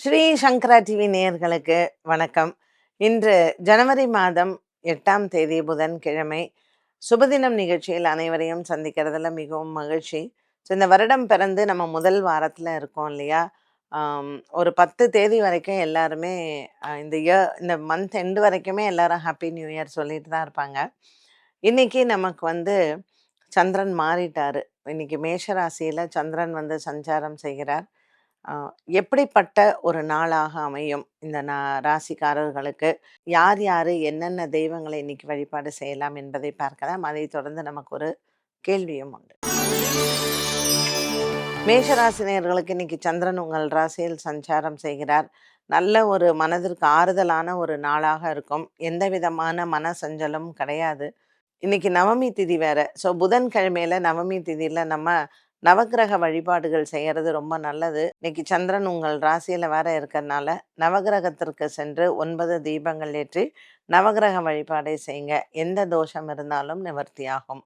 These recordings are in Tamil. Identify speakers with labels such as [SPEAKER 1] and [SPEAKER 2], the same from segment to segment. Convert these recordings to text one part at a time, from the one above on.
[SPEAKER 1] ஸ்ரீ சங்கரா டிவி நேயர்களுக்கு வணக்கம். இன்று ஜனவரி மாதம் எட்டாம் தேதி புதன்கிழமை சுபதினம் நிகழ்ச்சியில் அனைவரையும் சந்திக்கிறதுல மிகவும் மகிழ்ச்சி. ஸோ இந்த வருடம் பிறந்து நம்ம முதல் வாரத்தில் இருக்கோம் இல்லையா? ஒரு பத்து தேதி வரைக்கும் எல்லாருமே இந்த இயர் இந்த மந்த் எண்டு வரைக்குமே எல்லாரும் ஹாப்பி நியூ இயர் சொல்லிட்டு தான் இருப்பாங்க. இன்னைக்கு நமக்கு வந்து சந்திரன் மாறிட்டார். இன்னைக்கு மேஷராசியில் சந்திரன் வந்து சஞ்சாரம் செய்கிறார். எப்படிப்பட்ட ஒரு நாளாக அமையும் இந்த நா ராசிக்காரர்களுக்கு? யார் யார் என்னென்ன தெய்வங்களை இன்னைக்கு வழிபாடு செய்யலாம் என்பதை பார்க்கலாம். அதை தொடர்ந்து நமக்கு ஒரு கேள்வியும் உண்டு. மேஷராசினியர்களுக்கு இன்னைக்கு சந்திரன் உங்கள் ராசியில் சஞ்சாரம் செய்கிறார். நல்ல ஒரு மனதிற்கு ஆறுதலான ஒரு நாளாக இருக்கும். எந்த விதமான மன சஞ்சலும் கிடையாது. இன்னைக்கு நவமி திதி வேற. ஸோ புதன்கிழமையில நவமி திதியில நம்ம நவக்கிரக வழிபாடுகள் செய்கிறது ரொம்ப நல்லது. இன்னைக்கு சந்திரன் உங்கள் ராசியில் வேற இருக்கிறதுனால நவக்கிரகத்திற்கு சென்று ஒன்பது தீபங்கள் ஏற்றி நவக்கிரக வழிபாடை செய்யுங்க எந்த தோஷம் இருந்தாலும் நிவர்த்தியாகும்.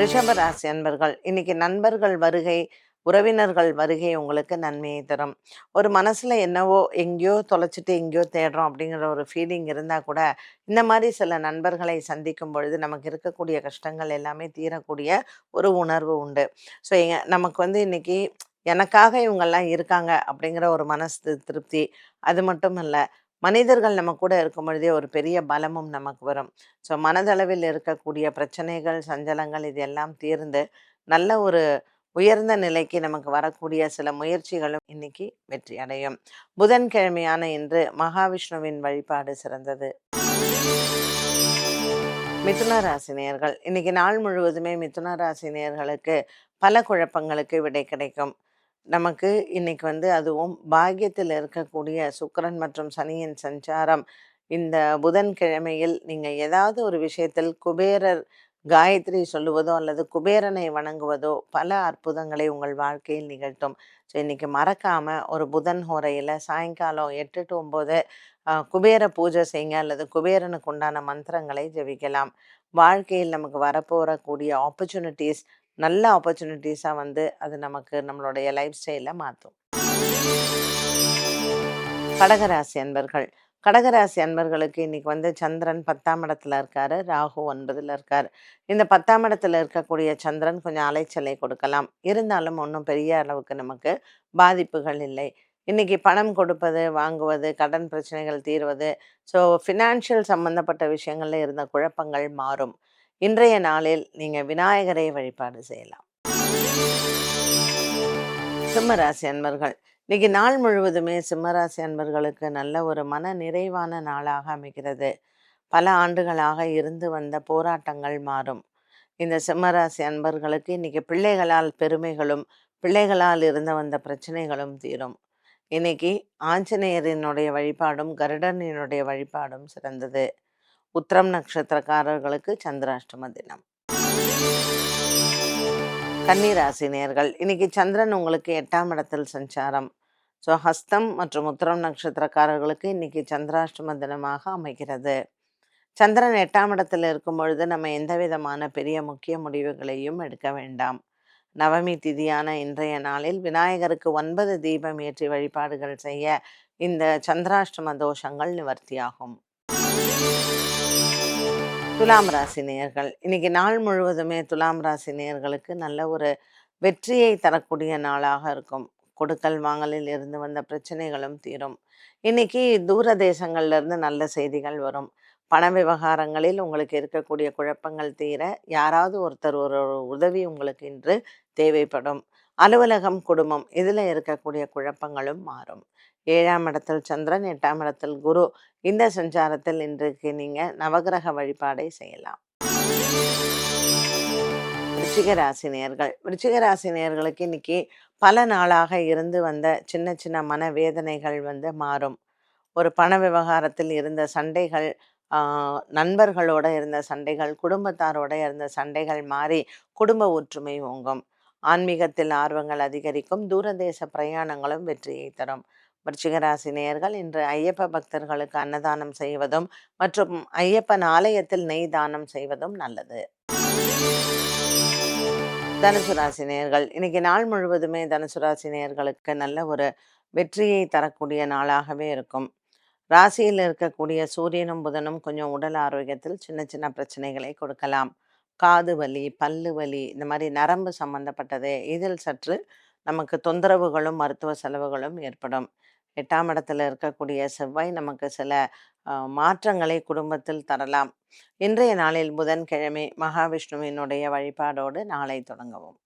[SPEAKER 1] ரிஷப ராசி அன்பர்கள் இன்னைக்கு நண்பர்கள் வருகை உறவினர்கள் வருகை உங்களுக்கு நன்மையை தரும். ஒரு மனசில் என்னவோ எங்கேயோ தொலைச்சிட்டு எங்கேயோ தேடுறோம் அப்படிங்கிற ஒரு ஃபீலிங் இருந்தால் கூட இந்த மாதிரி சில நண்பர்களை சந்திக்கும் பொழுது நமக்கு இருக்கக்கூடிய கஷ்டங்கள் எல்லாமே தீரக்கூடிய ஒரு உணர்வு உண்டு. ஸோ நமக்கு வந்து இன்னைக்கு எனக்காக இவங்கெல்லாம் இருக்காங்க அப்படிங்கிற ஒரு மனசு திருப்தி அது மட்டும் இல்லை மனிதர்கள் நம்ம கூட இருக்கும் பொழுதே ஒரு பெரிய பலமும் நமக்கு வரும். ஸோ மனதளவில் இருக்கக்கூடிய பிரச்சனைகள் சஞ்சலங்கள் இது எல்லாம் தீர்ந்து நல்ல ஒரு உயர்ந்த நிலைக்கு நமக்கு வரக்கூடிய சில முயற்சிகளும் இன்னைக்கு வெற்றி அடையும் புதன்கிழமையான இன்று மகாவிஷ்ணுவின் வழிபாடு சிறந்தது. மிதுன ராசி நேயர்கள் இன்னைக்கு நாள் முழுவதுமே மிதுன ராசி பல குழப்பங்களுக்கு விடை கிடைக்கும். நமக்கு இன்னைக்கு வந்து அதுவும் பாக்கியத்தில் இருக்கக்கூடிய சுக்கரன் மற்றும் சனியின் சஞ்சாரம். இந்த புதன்கிழமையில் நீங்கள் ஏதாவது ஒரு விஷயத்தில் குபேரர் காயத்ரி சொல்லுவதோ அல்லது குபேரனை வணங்குவதோ பல அற்புதங்களை உங்கள் வாழ்க்கையில் நிகழ்த்தும். ஸோ இன்றைக்கி மறக்காமல் ஒரு புதன் ஹோரையில் சாயங்காலம் எட்டு டு ஒம்பது குபேர பூஜை செய்யுங்க அல்லது குபேரனுக்கு உண்டான மந்திரங்களை ஜெபிக்கலாம். வாழ்க்கையில் நமக்கு வரப்போறக்கூடிய ஆப்பர்ச்சுனிட்டிஸ் நல்ல ஆப்பர்ச்சுனிட்டிஸாக வந்து அது நமக்கு நம்மளுடைய லைஃப் ஸ்டைலை மாற்றும் கடகராசி அன்பர்கள் கடகராசி அன்பர்களுக்கு இன்றைக்கி வந்து சந்திரன் பத்தாம் இடத்துல இருக்காரு. ராகு ஒன்பதில் இருக்கார். இந்த பத்தாம் இடத்துல இருக்கக்கூடிய சந்திரன் கொஞ்சம் அலைச்சலை கொடுக்கலாம். இருந்தாலும் ஒன்றும் பெரிய அளவுக்கு நமக்கு பாதிப்புகள் இல்லை. இன்னைக்கு பணம் கொடுப்பது வாங்குவது கடன் பிரச்சனைகள் தீர்வது ஸோ ஃபினான்ஷியல் சம்பந்தப்பட்ட விஷயங்களில் இருந்த குழப்பங்கள் மாறும். இன்றைய நாளில் நீங்கள் விநாயகரை வழிபாடு செய்யலாம். சிம்மராசி அன்பர்கள். இன்னைக்கு நாள் முழுவதுமே சிம்மராசி அன்பர்களுக்கு நல்ல ஒரு மன நிறைவான நாளாக அமைகிறது. பல ஆண்டுகளாக இருந்து வந்த போராட்டங்கள் மாறும். இந்த சிம்மராசி அன்பர்களுக்கு இன்னைக்கு பிள்ளைகளால் பெருமைகளும் பிள்ளைகளால் இருந்து வந்த பிரச்சனைகளும் தீரும். இன்னைக்கு ஆஞ்சநேயரினுடைய வழிபாடும் கருடனினுடைய வழிபாடும் சிறந்தது. உத்திரம் நட்சத்திரக்காரர்களுக்கு சந்திராஷ்டம தினம். கன்னிராசி நேர்கள் இன்னைக்கு சந்திரன் உங்களுக்கு எட்டாம் இடத்தில் சஞ்சாரம். ஸோ ஹஸ்தம் மற்றும் உத்தரம் நட்சத்திரக்காரர்களுக்கு இன்னைக்கு சந்திராஷ்டம தினமாக அமைகிறது. சந்திரன் எட்டாம் இடத்தில் இருக்கும் பொழுது நம்ம எந்த விதமான பெரிய முக்கிய முடிவுகளையும் எடுக்க வேண்டாம். நவமி திதியான இன்றைய நாளில் விநாயகருக்கு ஒன்பது தீபம் ஏற்றி வழிபாடுகள் செய்ய இந்த சந்திராஷ்டம தோஷங்கள் நிவர்த்தியாகும். துலாம் ராசி நேயர்கள் இன்னைக்கு நாள் முழுவதுமே துலாம் ராசி நேயர்களுக்கு நல்ல ஒரு வெற்றியை தரக்கூடிய நாளாக இருக்கும். கொடுக்கல் வாங்கலில் இருந்து வந்த பிரச்சனைகளும் தீரும். இன்னைக்கு தூர தேசங்கள்ல இருந்து நல்ல செய்திகள் வரும். பண விவகாரங்களில் உங்களுக்கு இருக்கக்கூடிய குழப்பங்கள் தீர யாராவது ஒருத்தர் ஒரு உதவி உங்களுக்கு இன்று தேவைப்படும். அலுவலகம் குடும்பம் இதில் இருக்கக்கூடிய குழப்பங்களும் மாறும். ஏழாம் இடத்தில் சந்திரன் எட்டாம் இடத்தில் குரு. இந்த சஞ்சாரத்தில் இன்றைக்கு நீங்கள் நவகிரக வழிபாடை செய்யலாம். விருச்சிக ராசி ராசி இன்னைக்கு பல நாளாக இருந்து வந்த சின்ன சின்ன மன வேதனைகள் வந்து மாறும். ஒரு பண விவகாரத்தில் இருந்த சண்டைகள் நண்பர்களோட இருந்த சண்டைகள் குடும்பத்தாரோட இருந்த சண்டைகள் மாறி குடும்ப ஒற்றுமை ஓங்கும். ஆன்மீகத்தில் ஆர்வங்கள் அதிகரிக்கும். தூரதேச பிரயாணங்களும் வெற்றியை தரும். விருச்சிகராசி நேயர்கள் இன்று ஐயப்ப பக்தர்களுக்கு அன்னதானம் செய்வதும் மற்றும் ஐயப்பன் ஆலயத்தில் நெய் தானம் செய்வதும் நல்லது. தனுசு ராசி நேயர்கள் இன்னைக்கு நாள் முழுவதுமே தனுசு ராசி நேயர்களுக்கு நல்ல ஒரு வெற்றியை தரக்கூடிய நாளாகவே இருக்கும். ராசியில் இருக்கக்கூடிய சூரியனும் புதனும் கொஞ்சம் உடல் ஆரோக்கியத்தில் சின்ன சின்ன பிரச்சனைகளை கொடுக்கலாம். காது வலி பல்லு வலி இந்த மாதிரி நரம்பு சம்பந்தப்பட்டது இதில் சற்று நமக்கு தொந்தரவுகளும் மருத்துவ செலவுகளும் ஏற்படும். எட்டாம் இடத்துல இருக்கக்கூடிய செவ்வாய் நமக்கு சில மாற்றங்களை குடும்பத்தில் தரலாம். இன்றைய நாளில் புதன்கிழமை மகாவிஷ்ணுவினுடைய வழிபாடோடு நாளை தொடங்கவும்.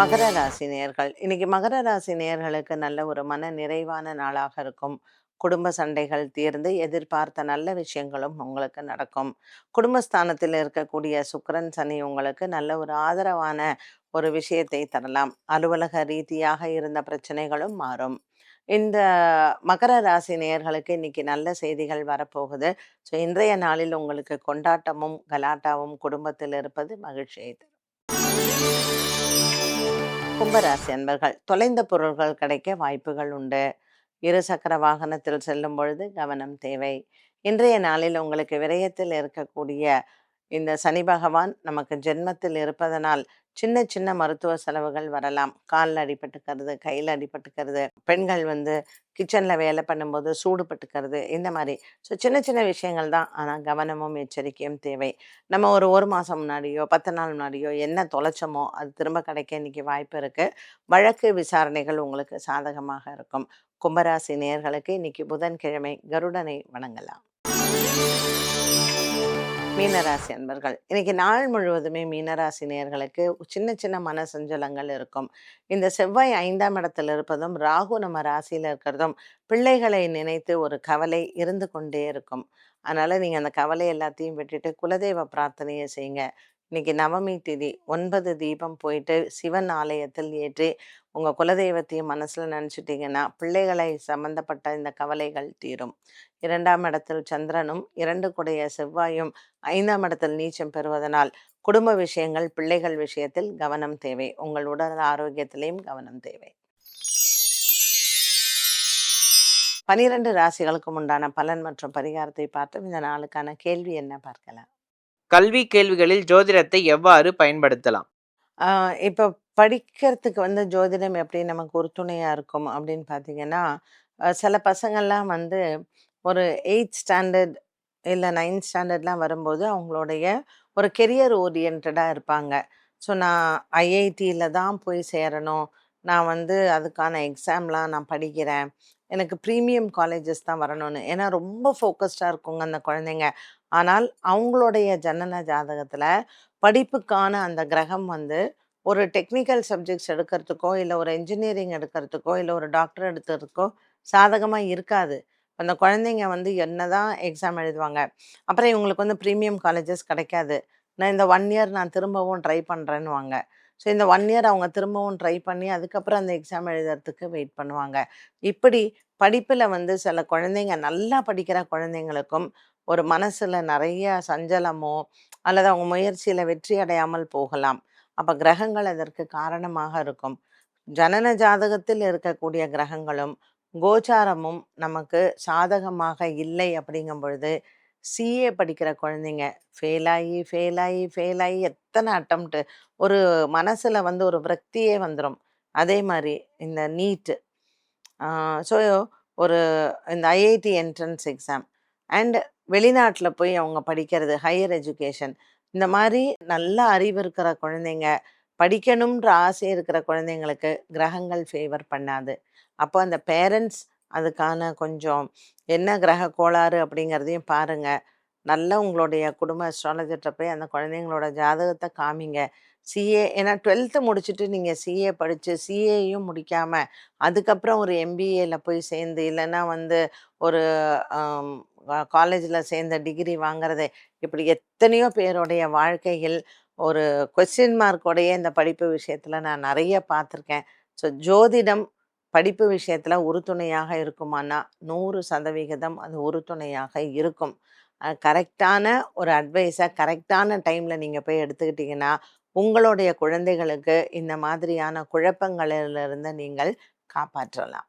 [SPEAKER 1] மகர ராசி நேர்கள். இன்னைக்கு மகர ராசி நேயர்களுக்கு நல்ல ஒரு மன நிறைவான நாளாக இருக்கும். குடும்ப சண்டைகள் தீர்ந்து எதிர்பார்த்த நல்ல விஷயங்களும் உங்களுக்கு நடக்கும். குடும்பஸ்தானத்தில் இருக்கக்கூடிய சுக்கரன் சனி உங்களுக்கு நல்ல ஒரு ஆதரவான ஒரு விஷயத்தை தரலாம். அலுவலக ரீதியாக இருந்த பிரச்சனைகளும் மாறும். இந்த மகர ராசி நேயர்களுக்கு இன்னைக்கு நல்ல செய்திகள் வரப்போகுது. ஸோ இன்றைய நாளில் உங்களுக்கு கொண்டாட்டமும் கலாட்டாவும் குடும்பத்தில் இருப்பது மகிழ்ச்சியை தரும். கும்பராசி அன்பர்கள் தொலைந்த பொருள்கள் கிடைக்க வாய்ப்புகள் உண்டு. இருசக்கர வாகனத்தில் செல்லும் பொழுது கவனம் தேவை. இன்றைய நாளில் உங்களுக்கு விரயத்தில் இருக்கக்கூடிய இந்த சனி பகவான் நமக்கு ஜென்மத்தில் இருப்பதனால் சின்ன சின்ன மருத்துவ செலவுகள் வரலாம். காலில் அடிபட்டுக்கிறது கையில் அடிபட்டுக்கிறது பெண்கள் வந்து கிச்சனில் வேலை பண்ணும்போது சூடுபட்டுக்கிறது இந்த மாதிரி. ஸோ சின்ன சின்ன விஷயங்கள் தான். ஆனால் கவனமும் எச்சரிக்கையும் தேவை. நம்ம ஒரு ஒரு மாதம் முன்னாடியோ பத்து நாள் முன்னாடியோ என்ன தொலைச்சோமோ அது திரும்ப கிடைக்க இன்னைக்கு வாய்ப்பு இருக்குது வழக்கு விசாரணைகள் உங்களுக்கு சாதகமாக இருக்கும். கும்பராசி நேயர்களுக்கு இன்னைக்கு புதன்கிழமை கருடனை வணங்கலாம். மீனராசி அன்பர்கள் இன்னைக்கு நாள் முழுவதுமே மீனராசி நேயர்களுக்கு சின்ன சின்ன மன சஞ்சலங்கள் இருக்கும். இந்த செவ்வாய் ஐந்தாம் இடத்துல இருப்பதும் ராகு நம்ம ராசியில் இருக்கிறதும் பிள்ளைகளை நினைத்து ஒரு கவலை இருந்து கொண்டே இருக்கும். அதனால நீங்கள் அந்த கவலை எல்லாத்தையும் விட்டுட்டு குலதெய்வ பிரார்த்தனையை செய்யுங்க. இன்னைக்கு நவமி திதி ஒன்பது தீபம் போயிட்டு சிவன் ஆலயத்தில் ஏற்றி உங்கள் குலதெய்வத்தையும் மனசில் நினச்சிட்டிங்கன்னா பிள்ளைகளை சம்பந்தப்பட்ட இந்த கவலைகள் தீரும். இரண்டாம் இடத்தில் சந்திரனும் இரண்டு குடைய செவ்வாயும் ஐந்தாம் இடத்தில் நீச்சம் பெறுவதனால் குடும்ப விஷயங்கள் பிள்ளைகள் விஷயத்தில் கவனம் தேவை. உங்கள் உடல் ஆரோக்கியத்திலையும் கவனம் தேவை. பனிரெண்டு ராசிகளுக்கும் உண்டான பலன் மற்றும் பரிகாரத்தை பார்த்து இந்த நாளுக்கான கேள்வி என்ன? பார்க்கலாம்.
[SPEAKER 2] கல்வி கேள்விகளில் ஜோதிடத்தை எவ்வாறு பயன்படுத்தலாம்?
[SPEAKER 1] இப்போ படிக்கிறதுக்கு வந்து ஜோதிடம் எப்படி நமக்கு உறுதுணையா இருக்கும் அப்படின்னு பார்த்தீங்கன்னா சில பசங்கள்லாம் வந்து ஒரு எயித் ஸ்டாண்டர்ட் இல்லை நைன்த் ஸ்டாண்டர்ட்லாம் வரும்போது அவங்களுடைய ஒரு கெரியர் ஓரியன்டாக இருப்பாங்க. ஸோ நான் ஐஐடியில் தான் போய் சேரணும். நான் வந்து அதுக்கான எக்ஸாம்லாம் நான் படிக்கிறேன். எனக்கு ப்ரீமியம் காலேஜஸ் தான் வரணும்னு. ஏன்னா ரொம்ப ஃபோக்கஸ்டாக இருக்குங்க அந்த குழந்தைங்க. ஆனால் அவங்களுடைய ஜனன ஜாதகத்தில் படிப்புக்கான அந்த கிரகம் வந்து ஒரு டெக்னிக்கல் சப்ஜெக்ட்ஸ் எடுக்கிறதுக்கோ இல்லை ஒரு இன்ஜினியரிங் எடுக்கிறதுக்கோ இல்லை ஒரு டாக்டர் எடுக்கிறதுக்கோ சாதகமாக இருக்காது. அந்த குழந்தைங்க வந்து என்ன தான் எக்ஸாம் எழுதுவாங்க. அப்புறம் இவங்களுக்கு வந்து ப்ரீமியம் காலேஜஸ் கிடைக்காது. நான் இந்த ஒன் இயர் நான் திரும்பவும் ட்ரை பண்ணுறேன்னுவாங்க ஸோ இந்த ஒன் இயர் அவங்க திரும்பவும் ட்ரை பண்ணி அதுக்கப்புறம் அந்த எக்ஸாம் எழுதுறதுக்கு வெயிட் பண்ணுவாங்க. இப்படி படிப்பில் வந்து சில குழந்தைங்க நல்லா படிக்கிற குழந்தைங்களுக்கும் ஒரு மனசில் நிறைய சஞ்சலமோ அல்லது அவங்க முயற்சியில் வெற்றி அடையாமல் போகலாம். அப்போ கிரகங்கள் அதற்கு காரணமாக இருக்கும். ஜனன ஜாதகத்தில் இருக்கக்கூடிய கிரகங்களும் கோச்சாரமும் நமக்கு சாதகமாக இல்லை அப்படிங்கும் பொழுது சிஏ படிக்கிற குழந்தைங்க ஃபெயிலாகி ஃபெயிலாகி ஃபெயிலாகி எத்தனை அட்டம்ப்ட்டு ஒரு மனசில் வந்து ஒரு விரக்தியே வந்துடும் அதே மாதிரி இந்த நீட்டு ஸோ ஒரு இந்த ஐஐடி என்ட்ரன்ஸ் எக்ஸாம் அண்டு வெளிநாட்டில் போய் அவங்க படிக்கிறது ஹையர் எஜுகேஷன் இந்த மாதிரி நல்ல அறிவு இருக்கிற குழந்தைங்க படிக்கணுன்ற ஆசை இருக்கிற குழந்தைங்களுக்கு கிரகங்கள் ஃபேவர் பண்ணாது. அப்போ அந்த பேரண்ட்ஸ் அதுக்கான கொஞ்சம் என்ன கிரக கோளாறு அப்படிங்கிறதையும் பாருங்கள் நல்ல உங்களுடைய குடும்ப அஸ்ட்ராலஜர்கிட்ட போய் அந்த குழந்தைங்களோட ஜாதகத்தை காமிங்க. சிஏ ஏன்னா டுவெல்த்து முடிச்சுட்டு நீங்கள் சிஏ படித்து சிஏயும் முடிக்காமல் அதுக்கப்புறம் ஒரு எம்பிஏல போய் சேர்ந்து இல்லைன்னா வந்து ஒரு காலேஜில் சேர்ந்த டிகிரி வாங்கிறது இப்படி எத்தனையோ பேருடைய வாழ்க்கையில் ஒரு கொஸ்டின் மார்க்கோடைய இந்த படிப்பு விஷயத்தில் நான் நிறைய பார்த்துருக்கேன். ஸோ ஜோதிடம் படிப்பு விஷயத்தில் உறுதுணையாக இருக்குமானா நூறு சதவிகிதம் அது உறுதுணையாக இருக்கும். கரெக்டான ஒரு அட்வைஸை கரெக்டான டைமில் நீங்கள் போய் எடுத்துக்கிட்டிங்கன்னா உங்களுடைய குழந்தைகளுக்கு இந்த மாதிரியான குழப்பங்களிலிருந்து நீங்கள் காப்பாற்றலாம்.